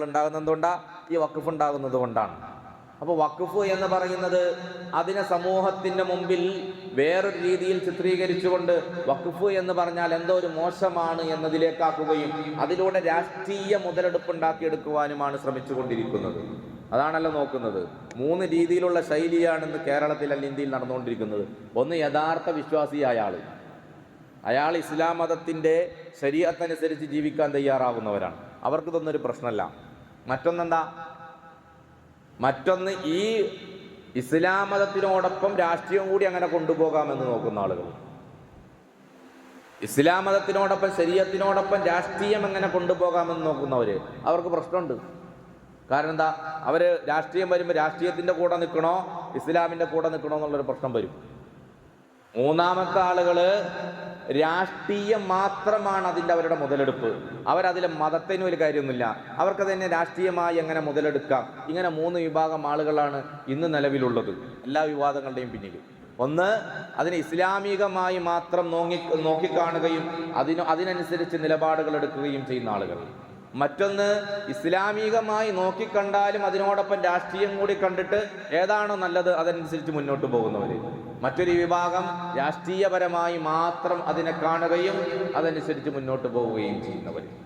ഉണ്ടാകുന്നത് എന്തുകൊണ്ടാ? ഈ വഖഫ് ഉണ്ടാകുന്നത് കൊണ്ടാണ്. അപ്പോൾ വഖഫ് എന്ന് പറയുന്നത് അതിനെ സമൂഹത്തിന്റെ മുമ്പിൽ വേറൊരു രീതിയിൽ ചിത്രീകരിച്ചുകൊണ്ട് വഖഫ് എന്ന് പറഞ്ഞാൽ എന്തോ ഒരു മോശമാണ് എന്നതിലേക്കാക്കുകയും അതിലൂടെ രാഷ്ട്രീയ മുതലെടുപ്പ് ഉണ്ടാക്കിയെടുക്കുവാനുമാണ് ശ്രമിച്ചുകൊണ്ടിരിക്കുന്നത്. അതാണല്ലോ നോക്കുന്നത്. മൂന്ന് രീതിയിലുള്ള ശൈലിയാണ് ഇന്ന് കേരളത്തിൽ അല്ല ഇന്ത്യയിൽ നടന്നുകൊണ്ടിരിക്കുന്നത്. ഒന്ന് യഥാർത്ഥ വിശ്വാസിയായ ആൾ അയാൾ ഇസ്ലാം മതത്തിന്റെ ശരീരത്തനുസരിച്ച് ജീവിക്കാൻ തയ്യാറാവുന്നവരാണ്. അവർക്ക് ഇതൊന്നൊരു പ്രശ്നമല്ല. മറ്റൊന്നെന്താ? മറ്റൊന്ന് ഈ ഇസ്ലാം മതത്തിനോടൊപ്പം രാഷ്ട്രീയം കൂടി അങ്ങനെ കൊണ്ടുപോകാമെന്ന് നോക്കുന്ന ആളുകൾ. ഇസ്ലാം മതത്തിനോടൊപ്പം ശരീരത്തിനോടൊപ്പം രാഷ്ട്രീയം എങ്ങനെ കൊണ്ടുപോകാമെന്ന് നോക്കുന്നവര്. അവർക്ക് പ്രശ്നമുണ്ട്. കാരണം എന്താ അവർ രാഷ്ട്രീയം വരുമ്പോൾ രാഷ്ട്രീയത്തിന്റെ കൂടെ നിൽക്കണോ? ഇസ്ലാമിന്റെ കൂടെ നിൽക്കണോ എന്നുള്ളൊരു പ്രശ്നം വരും. മൂന്നാമത്തെ ആളുകൾ രാഷ്ട്രീയം മാത്രമാണ് അതിന്റെ അവരുടെ മുതലെടുപ്പ്. അവരതിലെ മതത്തിന് ഒരു കാര്യമൊന്നുമില്ല. അവർക്ക് തന്നെ രാഷ്ട്രീയമായി എങ്ങനെ മുതലെടുക്കാം? ഇങ്ങനെ മൂന്ന് വിഭാഗം ആളുകളാണ് ഇന്ന് നിലവിലുള്ളത്. എല്ലാ വിവാദങ്ങളുടെയും പിന്നിൽ ഒന്ന് അതിനെ ഇസ്ലാമികമായി മാത്രം നോങ്ങി നോക്കിക്കാണുകയും അതിന് അതിനനുസരിച്ച് നിലപാടുകൾ എടുക്കുകയും ചെയ്യുന്ന ആളുകൾ. മറ്റൊന്ന് ഇസ്ലാമികമായി നോക്കിക്കണ്ടാലും അതിനോടൊപ്പം രാഷ്ട്രീയം കൂടി കണ്ടിട്ട് ഏതാണോ നല്ലത് അതനുസരിച്ച് മുന്നോട്ട് പോകുന്നവർ മറ്റൊരു വിഭാഗം രാഷ്ട്രീയപരമായി മാത്രം അതിനെ കാണുകയും അതനുസരിച്ച് മുന്നോട്ട് പോവുകയും ചെയ്യുന്നവർ